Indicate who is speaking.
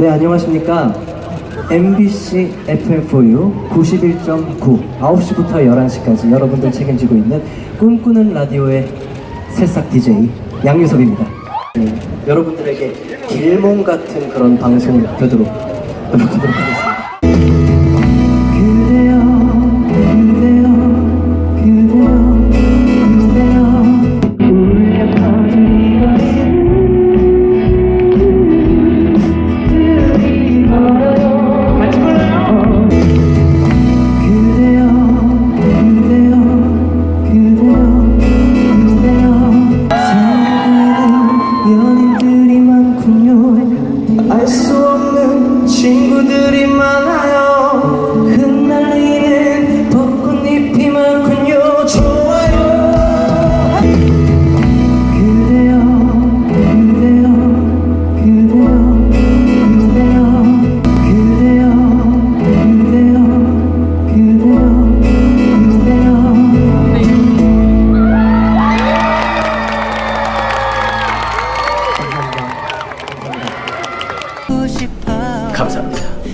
Speaker 1: 네, 안녕하십니까. MBC FM4U 91.9 9시부터 11시까지 여러분들 책임지고 있는 꿈꾸는 라디오의 새싹 DJ 양유섭입니다. 네, 여러분들에게 길몽 같은 그런 방송 되도록 노력하도록 하겠습니다. 친구들이 많아요 흩날리는 벚꽃잎이 많군요 좋아요 그대여 그대여 그대여 그대여 그대여 그대여 그대여 그대여
Speaker 2: 감사합니다. খামসাহাবিদা